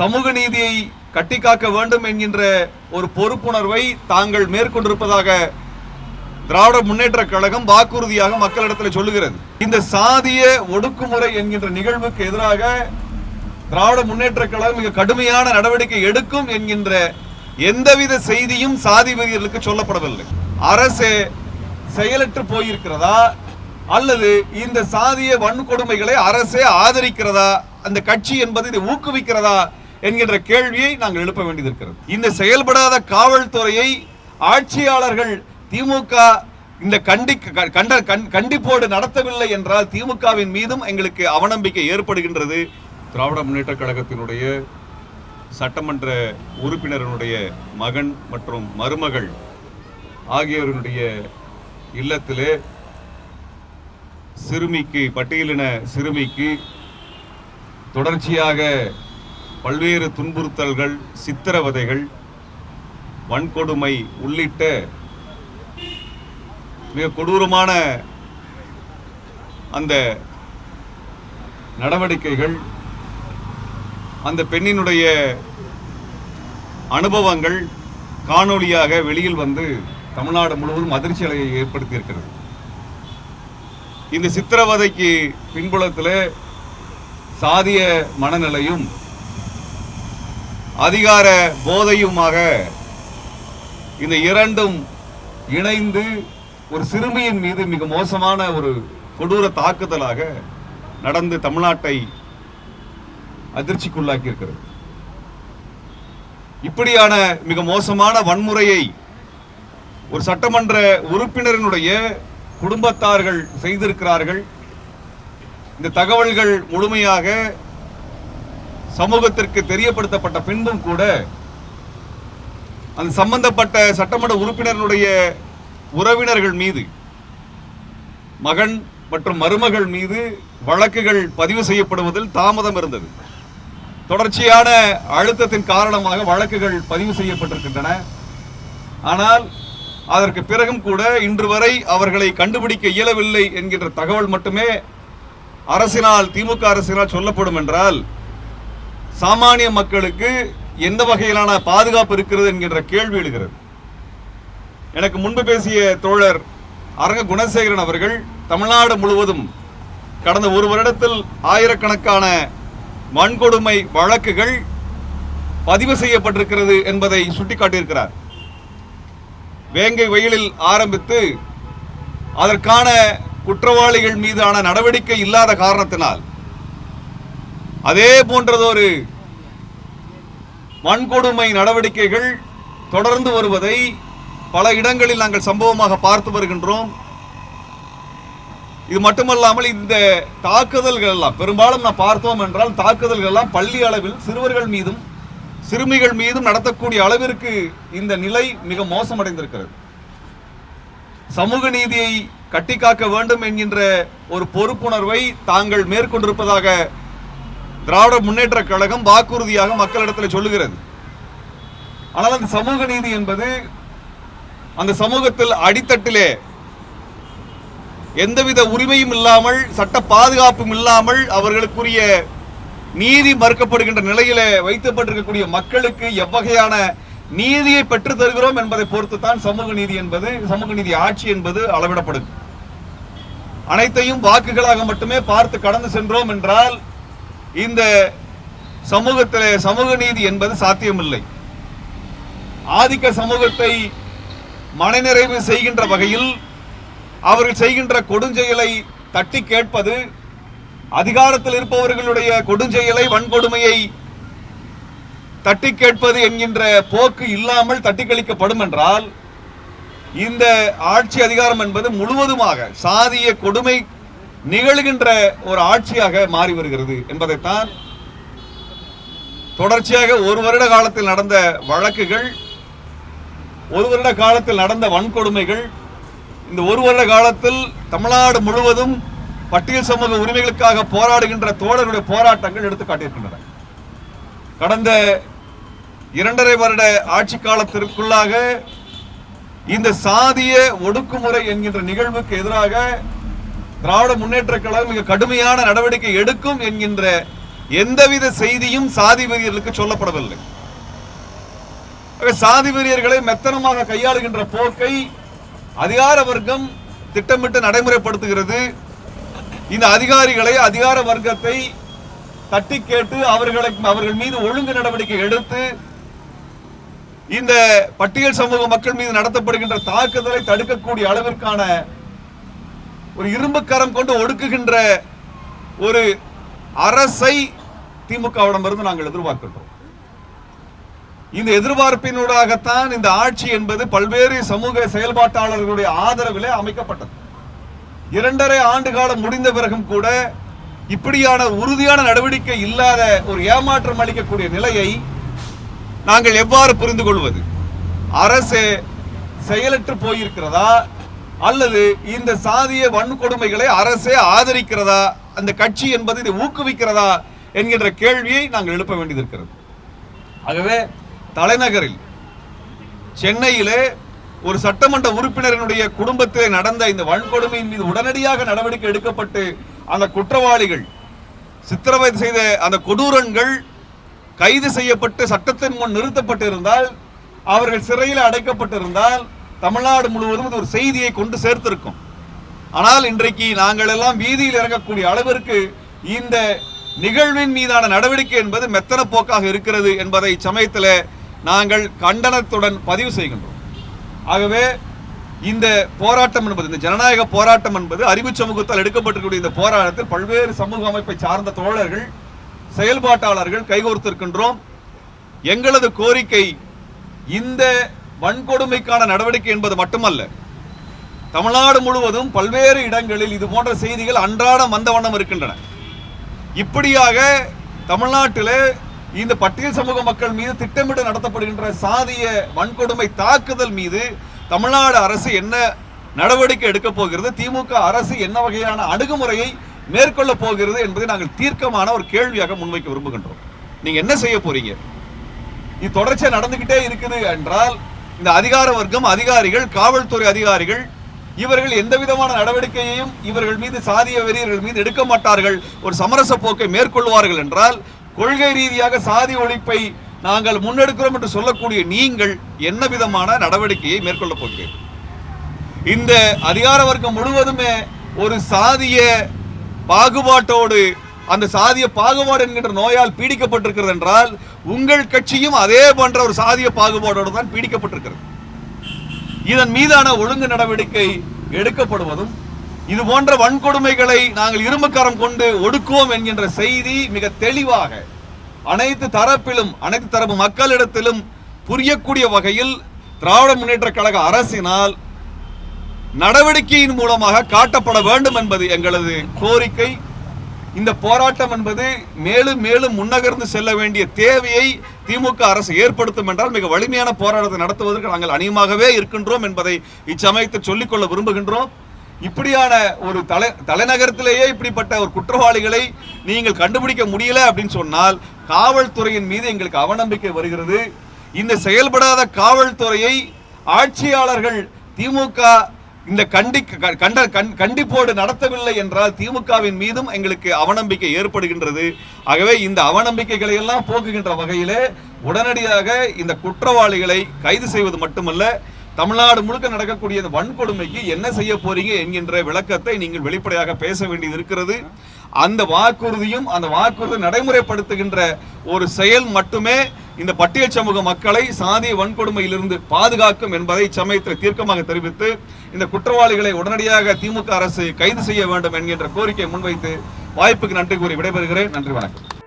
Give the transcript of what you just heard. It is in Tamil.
சமூக நீதியை கட்டிக்காக்க வேண்டும் என்கின்ற ஒரு பொறுப்புணர்வை தாங்கள் மேற்கொண்டிருப்பதாக திராவிட முன்னேற்ற கழகம் வாக்குறுதியாக மக்களிடத்தில் சொல்லுகிறது. இந்த சாதிய ஒடுக்குமுறை என்கின்ற நிகழ்வுக்கு எதிராக திராவிட முன்னேற்ற கழகம் மிக கடுமையான நடவடிக்கை எடுக்கும் என்கின்ற எந்தவித செய்தியும் சாதி வெறியர்களுக்கு சொல்லப்படவில்லை. அரசு செயலற்று போயிருக்கிறதா? அல்லது இந்த சாதிய வன்கொடுமைகளை அரசே ஆதரிக்கிறதா? அந்த கட்சி என்பது இதை ஊக்குவிக்கிறதா? என்கின்ற கேள்வியை நாங்கள் எழுப்ப வேண்டியது இருக்கிறது இந்த செயல்படாத காவல்துறையை ஆட்சியாளர்கள் திமுக இந்த கண்டி க- கண்ட கண்- கண்டிப்போடு நடத்தவில்லை என்றால் திமுகவின் மீதும் எங்களுக்கு அவநம்பிக்கை ஏற்படுகின்றது. திராவிட முன்னேற்ற கழகத்தினுடைய சட்டமன்ற உறுப்பினரனுடைய மகன் மற்றும் மருமகள் ஆகியோருடைய இல்லத்திலே சிறுமிக்கு பட்டியலின சிறுமிக்கு தொடர்ச்சியாக பல்வேறு துன்புறுத்தல்கள் சித்திரவதைகள் வன்கொடுமை உள்ளிட்ட மிக கொடூரமான அந்த நடவடிக்கைகள் அந்த பெண்ணினுடைய அனுபவங்கள் காணொளியாக வெளியில் வந்து தமிழ்நாடு முழுவதும் அதிர்ச்சி அலையை ஏற்படுத்தியிருக்கிறது. இந்த சித்திரவதைக்கு பின்புலத்தில் சாதிய மனநிலையும் அதிகார போதையுமாக இந்த இரண்டும் இணைந்து ஒரு சிறுமியின் மீது மிக மோசமான ஒரு கொடூர தாக்குதலாக நடந்து தமிழ்நாட்டை அதிர்ச்சிக்குள்ளாக்கி இருக்கிறது இப்படியான மிக மோசமான வன்முறையை ஒரு சட்டமன்ற உறுப்பினரினுடைய குடும்பத்தார்கள் செய்திருக்கிறார்கள். இந்த தகவல்கள் முழுமையாக சமூகத்திற்கு தெரியப்படுத்தப்பட்ட பின்பும் கூட அந்த சம்பந்தப்பட்ட சட்டமன்ற உறுப்பினர்களுடைய உறவினர்கள் மீது மகன் மற்றும் மருமகள் மீது வழக்குகள் பதிவு செய்யப்படுவதில் தாமதம் இருந்தது. தொடர்ச்சியான அழுத்தத்தின் காரணமாக வழக்குகள் பதிவு செய்யப்பட்டிருக்கின்றன. ஆனால் அதற்கு பிறகும் கூட இன்று வரை அவர்களை கண்டுபிடிக்க இயலவில்லை என்கின்ற தகவல் மட்டுமே அரசினால் திமுக அரசினால் சொல்லப்படும் என்றால் சாமானிய மக்களுக்கு எந்த வகையிலான பாதுகாப்பு இருக்கிறது என்கின்ற கேள்வி எழுகிறது. எனக்கு முன்பு பேசிய தோழர் அரங்க குணசேகரன் அவர்கள் தமிழ்நாடு முழுவதும் கடந்த ஒரு வருடத்தில் ஆயிரக்கணக்கான வன்கொடுமை வழக்குகள் பதிவு செய்யப்பட்டிருக்கிறது என்பதை சுட்டிக்காட்டியிருக்கிறார். வேங்கை வெயிலில் ஆரம்பித்து அதற்கான குற்றவாளிகள் மீதான நடவடிக்கை இல்லாத காரணத்தினால் அதே போன்றதொரு வன்கொடுமை நடவடிக்கைகள் தொடர்ந்து வருவதை பல இடங்களில் நாங்கள் சம்பவமாக பார்த்து வருகின்றோம். இது மட்டுமல்லாமல் இந்த தாக்குதல்கள் எல்லாம் பெரும்பாலும் நான் பார்த்தோம் என்றால் தாக்குதல்கள் எல்லாம் பள்ளி அளவில் சிறுவர்கள் மீதும் சிறுமிகள் மீதும் நடத்தக்கூடிய அளவிற்கு இந்த நிலை மிக மோசமடைந்திருக்கிறது. சமூக நீதியை கட்டிக்காக்க வேண்டும் என்கின்ற ஒரு பொறுப்புணர்வை தாங்கள் மேற்கொண்டிருப்பதாக திராவிட முன்னேற்ற கழகம் வாக்குறுதியாக மக்களிடத்தில் சொல்லுகிறது. ஆனால் அந்த சமூக நீதி என்பது அந்த சமூகத்தில் அடித்தட்டிலே எந்தவித உரிமையும் இல்லாமல் சட்ட பாதுகாப்பும் இல்லாமல் அவர்களுக்குரிய நீதி மறுக்கப்படுகின்ற நிலையில வைக்கப்பட்டிருக்கக்கூடிய மக்களுக்கு எவ்வகையான நீதியை பெற்று தருகிறோம் என்பதை பொறுத்து தான் சமூக நீதி என்பது சமூக நீதி ஆட்சி என்பது அளவிடப்படும் அனைத்தையும் வாக்குகளாக மட்டுமே பார்த்து கடந்து சென்றோம் என்றால் இந்த சமூகத்தில் சமூக நீதி என்பது சாத்தியமில்லை. ஆதிக்க சமூகத்தை மனநிறைவு செய்கின்ற வகையில் அவர்கள் செய்கின்ற கொடுஞ்செயலை தட்டி கேட்பது அதிகாரத்தில் இருப்பவர்களுடைய கொடுஞ்செயலை வன்கொடுமையை தட்டி கேட்பது என்கின்ற போக்கு இல்லாமல் தட்டி கழிக்கப்படும் என்றால் இந்த ஆட்சி அதிகாரம் என்பது முழுவதுமாக சாதிய கொடுமை நிகழ்கின்ற ஒரு ஆட்சியாக மாறி வருகிறது என்பதைத்தான் தொடர்ச்சியாக ஒரு வருட காலத்தில் நடந்த வழக்குகள் ஒரு வருட காலத்தில் நடந்த வன்கொடுமைகள் இந்த ஒரு வருட காலத்தில் தமிழ்நாடு முழுவதும் பட்டியல் சமூக உரிமைகளுக்காக போராடுகின்ற தோழர்களுடைய போராட்டங்கள் எடுத்து காட்டியிருக்கின்றன கடந்த இரண்டரை வருட ஆட்சி காலத்திற்குள்ளாக இந்த சாதிய ஒடுக்குமுறை என்கின்ற நிகழ்வுக்கு எதிராக திராவிட முன்னேற்ற கழகம் மிக கடுமையான நடவடிக்கை எடுக்கும் என்கின்ற எந்தவித செய்தியும் சாதி வெறியர்களுக்கு சொல்லப்படவில்லை. சாதி வெறியர்களை மெத்தனமாக கையாளுகின்ற போக்கை அதிகார வர்க்கம் திட்டமிட்டு நடைமுறைப்படுத்துகிறது. இந்த அதிகாரிகளை அதிகார வர்க்கத்தை தட்டி கேட்டு அவர்களை அவர்கள் மீது ஒழுங்கு நடவடிக்கை எடுத்து இந்த பட்டியல் சமூக மக்கள் மீது நடத்தப்படுகின்ற தாக்குதலை தடுக்கக்கூடிய அளவிற்கான ஒரு இரும்பு கரம் கொண்டு ஒடுக்குகின்ற ஒரு அரசை திமுகவிடமிருந்து நாங்கள் எதிர்பார்க்கின்றோம். இந்த எதிர்பார்ப்பினூடாகத்தான் இந்த ஆட்சி என்பது பல்வேறு சமூக செயல்பாட்டாளர்களுடைய ஆதரவிலே அமைக்கப்பட்டது. இரண்டரை ஆண்டு காலம் முடிந்த பிறகும் கூட இப்படியான உறுதியான நடவடிக்கை இல்லாத ஒரு ஏமாற்றம் அளிக்கக்கூடிய நிலையை நாங்கள் எவ்வாறு புரிந்து கொள்வது அரசு செயலற்று போயிருக்கிறதா? அல்லது இந்த சாதிய வன்கொடுமைகளை அரசே ஆதரிக்கிறதா? அந்த கட்சி என்பது இதை ஊக்குவிக்கிறதா? என்கின்ற கேள்வியை நாங்கள் எழுப்ப வேண்டியது இருக்கிறது ஆகவே தலைநகரில் சென்னையிலே ஒரு சட்டமன்ற உறுப்பினரினுடைய குடும்பத்தில் நடந்த இந்த வன்கொடுமையின் மீது உடனடியாக நடவடிக்கை எடுக்கப்பட்டு அந்த குற்றவாளிகள் சித்திரவதை செய்த அந்த கொடூரன்கள் கைது செய்யப்பட்டு சட்டத்தின் முன் நிறுத்தப்பட்டிருந்தால் அவர்கள் சிறையில் அடைக்கப்பட்டிருந்தால் தமிழ்நாடு முழுவதும் இது ஒரு செய்தியை கொண்டு சேர்த்திருக்கும். ஆனால் இன்றைக்கு நாங்கள் எல்லாம் வீதியில் இறங்கக்கூடிய அளவிற்கு இந்த நிகழ்வின் மீதான நடவடிக்கை என்பது மெத்தன போக்காக இருக்கிறது என்பதை சமயத்தில் நாங்கள் கண்டனத்துடன் பதிவு செய்கின்றோம். ஆகவே இந்த போராட்டம் என்பது இந்த ஜனநாயக போராட்டம் என்பது அறிவு சமூகத்தால் எடுக்கப்பட்டிருக்கக்கூடிய இந்த போராட்டத்தில் பல்வேறு சமூக அமைப்பை சார்ந்த தோழர்கள் செயல்பாட்டாளர்கள் கைகோர்த்திருக்கின்றோம். எங்களது கோரிக்கை இந்த வன்கொடுமைக்கான நடவடிக்கை என்பது மட்டுமல்ல தமிழ்நாடு முழுவதும் பல்வேறு இடங்களில் இது போன்ற செய்திகள் அன்றாடம் வந்த வண்ணம் இருக்கின்றன. இப்படியாக தமிழ்நாட்டில் இந்த பட்டியல் சமூக மக்கள் மீது திட்டமிட்டு நடத்தப்படுகின்ற சாதிய வன்கொடுமை தாக்குதல் மீது தமிழ்நாடு அரசு என்ன நடவடிக்கை எடுக்கப் போகிறது திமுக அரசு என்ன வகையான அணுகுமுறையை மேற்கொள்ள போகிறது என்பதை நாங்கள் தீர்க்கமான ஒரு கேள்வியாக முன்வைக்க விரும்புகின்றோம். நீங்க என்ன செய்ய போறீங்க? இது தொடர்ச்சியாக நடந்துகிட்டே இருக்குது என்றால் இந்த அதிகார வர்க்கம் அதிகாரிகள் காவல்துறை அதிகாரிகள் இவர்கள் எந்த விதமான நடவடிக்கையையும் இவர்கள் மீது சாதிய வெறியர்கள் மீது எடுக்க மாட்டார்கள். ஒரு சமரச போக்கை மேற்கொள்வார்கள் என்றால் கொள்கை ரீதியாக சாதி ஒழிப்பை நாங்கள் முன்னெடுக்கிறோம் என்று சொல்லக்கூடிய நீங்கள் என்ன விதமான நடவடிக்கையை மேற்கொள்ளப் போகிறீர்கள்? இந்த அதிகார வர்க்கம் முழுவதுமே ஒரு சாதிய பாகுபாட்டோடு அந்த சாதிய பாகுபாடு என்கின்ற நோயால் பீடிக்கப்பட்டிருக்கிறது என்றால் உங்கள் கட்சியும் அதே போன்ற ஒரு சாதிய பாகுபாடோடு தான் பீடிக்கப்பட்டிருக்கிறது. இதன் மீதான ஒழுங்கு நடவடிக்கை எடுக்கப்படுவதும் இது போன்ற வன்கொடுமைகளை நாங்கள் இரும்புக்கரம் கொண்டு ஒடுக்குவோம் என்கின்ற செய்தி மிக தெளிவாக அனைத்து தரப்பிலும் அனைத்து தரப்பு மக்களிடத்திலும் புரியக்கூடிய வகையில் திராவிட முன்னேற்ற கழக அரசினால் நடவடிக்கையின் மூலமாக காட்டப்பட வேண்டும் என்பது எங்களது கோரிக்கை. இந்த போராட்டம் என்பது மேலும் மேலும் முன்னகர்ந்து செல்ல வேண்டிய தேவையை திமுக அரசு ஏற்படுத்தும் என்றால் மிக வலிமையான போராட்டத்தை நடத்துவதற்கு நாங்கள் அணியமாகவே இருக்கின்றோம் என்பதை இச்சமயத்தில் சொல்லிக்கொள்ள விரும்புகின்றோம். இப்படியான ஒரு தலை தலைநகரத்திலேயே இப்படிப்பட்ட ஒரு குற்றவாளிகளை நீங்கள் கண்டுபிடிக்க முடியல அப்படின்னு சொன்னால் காவல்துறையின் மீது எங்களுக்கு அவநம்பிக்கை வருகிறது. இந்த செயல்படாத காவல்துறையை ஆட்சியாளர்கள் திமுக இந்த கண்டி கண்ட கண்- கண்டிப்போடு நடத்தவில்லை என்றால் திமுகவின் மீதும் எங்களுக்கு அவநம்பிக்கை ஏற்படுகின்றது. ஆகவே இந்த அவநம்பிக்கைகளை எல்லாம் போக்குகின்ற வகையிலே உடனடியாக இந்த குற்றவாளிகளை கைது செய்வது மட்டுமல்ல தமிழ்நாடு முழுக்க நடக்கக்கூடிய இந்த வன்கொடுமைக்கு என்ன செய்ய போறீங்க என்கின்ற விளக்கத்தை நீங்கள் வெளிப்படையாக பேச வேண்டியது இருக்கிறது. அந்த வாக்குறுதியும் அந்த வாக்குறுதி நடைமுறைப்படுத்துகின்ற ஒரு செயல் மட்டுமே இந்த பட்டியல் சமூக மக்களை சாதிய வன்கொடுமையிலிருந்து பாதுகாக்கும் என்பதை சமயத்தில் தீர்க்கமாக தெரிவித்து இந்த குற்றவாளிகளை உடனடியாக திமுக அரசு கைது செய்ய வேண்டும் என்கின்ற கோரிக்கை முன்வைத்து வாய்ப்புக்கு நன்றி கூறி விடைபெறுகிறேன். நன்றி வணக்கம்.